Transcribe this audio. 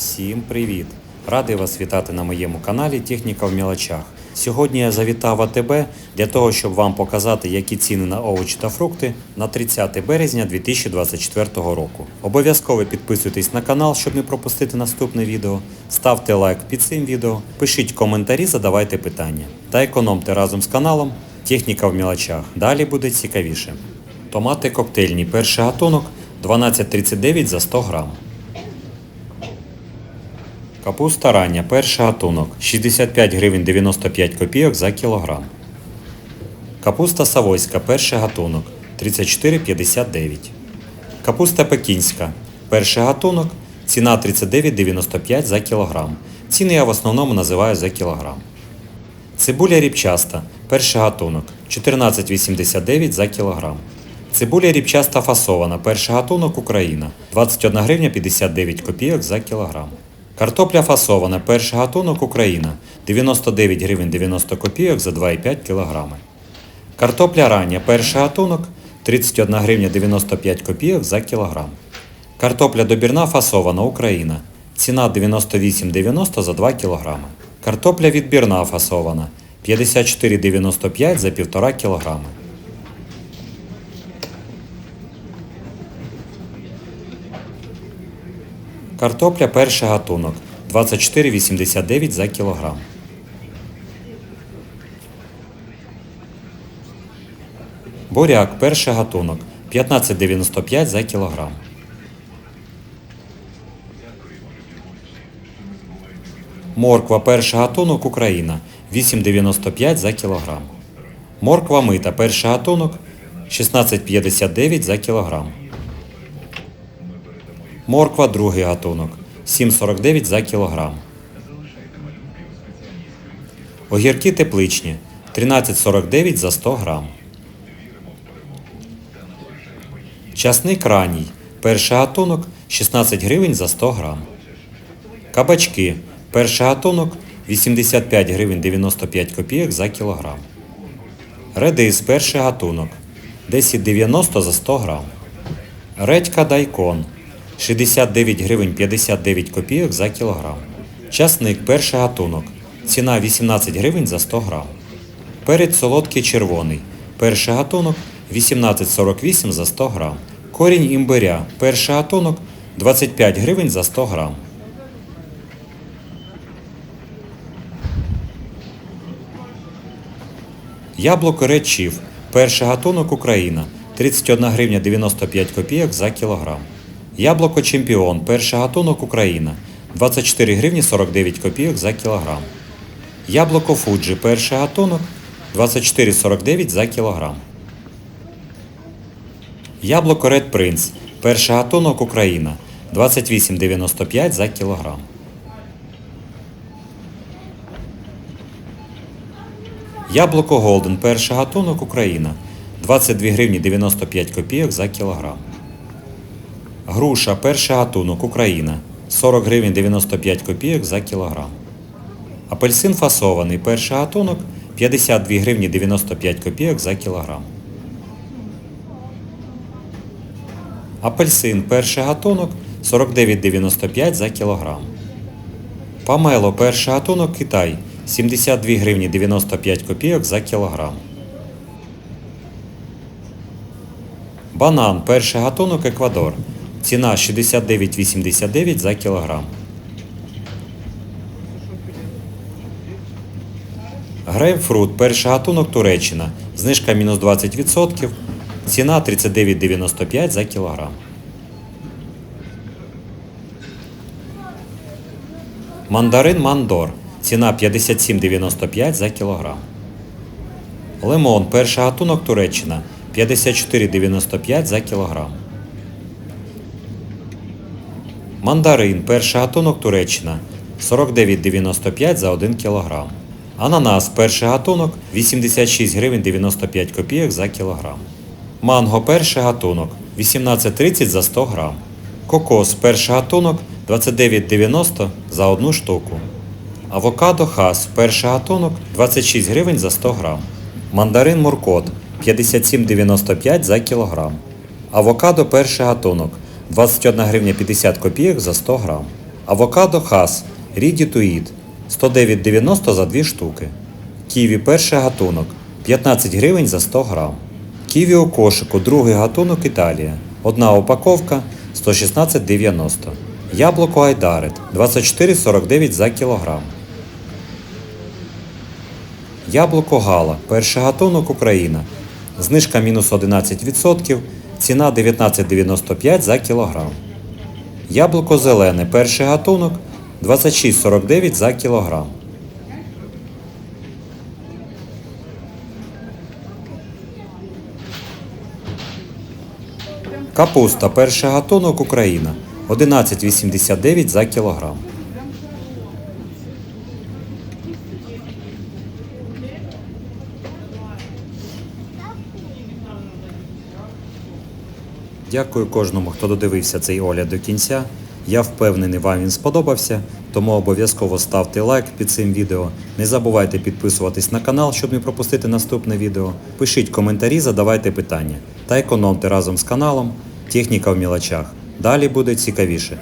Всім привіт! Радий вас вітати на моєму каналі Техніка в мілочах. Сьогодні я завітав АТБ для того, щоб вам показати, які ціни на овочі та фрукти на 30 березня 2024 року. Обов'язково підписуйтесь на канал, щоб не пропустити наступне відео. Ставте лайк під цим відео, пишіть коментарі, задавайте питання. Та економте разом з каналом Техніка в мілочах. Далі буде цікавіше. Томати коктейльні. Перший гатунок 12,39 за 100 грам. Капуста рання, перший гатунок 65 гривень 95 копійок за кілограм. Капуста савойська, перший гатунок 34,59. Капуста пекінська, перший гатунок, ціна 39,95 за кілограм. Ціни я в основному називаю за кілограм. Цибуля ріпчаста, перший гатунок 14,89 за кілограм. Цибуля ріпчаста фасована, перший гатунок Україна 21 гривня 59 копійок за кілограм. Картопля фасована, перший гатунок Україна 99 гривень 90 копійок за 2,5 кілограми. Картопля рання, перший гатунок 31 гривня 95 копійок за кілограм. Картопля добірна фасована Україна. Ціна 98,90 за 2 кілограми. Картопля відбірна фасована 54,95 за 1,5 кілограми. Картопля перший гатунок 24,89 за кілограм. Буряк перший гатунок 15,95 за кілограм. Морква перший гатунок Україна 8,95 за кілограм. Морква мита перший гатунок 16,59 за кілограм. Морква другий гатунок 7,49 за кілограм. Огірки тепличні 13,49 за 100 грам. Часник ранній. Перший гатунок 16 гривень за 100 грам. Кабачки. Перший гатунок 85 гривень 95 копійок за кілограм. Редис перший гатунок 10,90 за 100 грам. Редька дайкон 69 гривень 59 копійок за кілограм. Часник перший гатунок. Ціна 18 гривень за 100 грам. Перець солодкий червоний. Перший гатунок 18,48 за 100 грам. Корінь імбиря. Перший гатунок 25 гривень за 100 грам. Яблуко речів. Перший гатунок Україна. 31 гривня 95 копійок за кілограм. Яблуко чемпіон. Перший гатунок Україна. 24 гривні 49 копійок за кілограм. Яблуко Фуджі. Перший гатунок 24,49 за кілограм. Яблуко Red Prince. Перший гатунок Україна. 28,95 за кілограм. Яблуко Голден. Перший гатунок Україна. 22 гривні 95 копійок за кілограм. Груша перший гатунок Україна 40 гривень 95 копійок за кілограм. Апельсин фасований перший гатунок 52 гривні 95 копійок за кілограм. Апельсин перший гатунок 49,95 за кілограм. Памело перший гатунок Китай 72 гривні 95 копійок за кілограм. Банан перший гатунок Еквадор. Ціна 69,89 за кілограм. Грейпфрут перший гатунок Туреччина. Знижка мінус 20%. Ціна 39,95 за кілограм. Мандарин Мандор. Ціна 57,95 за кілограм. Лимон перший гатунок Туреччина 54,95 за кілограм. Мандарин перший гатунок Туреччина 49,95 за 1 кілограм. Ананас перший гатунок 86 гривень 95 копійок за кілограм. Манго перший гатунок 18,30 за 100 грам. Кокос перший гатунок 29,90 за 1 штуку. Авокадо хас перший гатунок 26 гривень за 100 грам. Мандарин Муркот 57,95 за кілограм. Авокадо перший гатунок 21 гривня 50 копійок за 100 грам. Авокадо Хас to Eat 109,90 за 2 штуки. Ківі перший гатунок 15 гривень за 100 грам. Ківі у кошику другий гатунок Італія. Одна упаковка 116,90. Яблуко Айдарет 24,49 за кілограм. Яблуко Гала. Перший гатунок Україна. Знижка мінус 11%. Ціна 19,95 за кілограм. Яблуко зелене. Перший гатунок 26,49 за кілограм. Капуста. Перший гатунок Україна. 11,89 за кілограм. Дякую кожному, хто додивився цей огляд до кінця. Я впевнений, вам він сподобався, тому обов'язково ставте лайк під цим відео. Не забувайте підписуватись на канал, щоб не пропустити наступне відео. Пишіть коментарі, задавайте питання та економте разом з каналом. Техніка в мілочах. Далі буде цікавіше.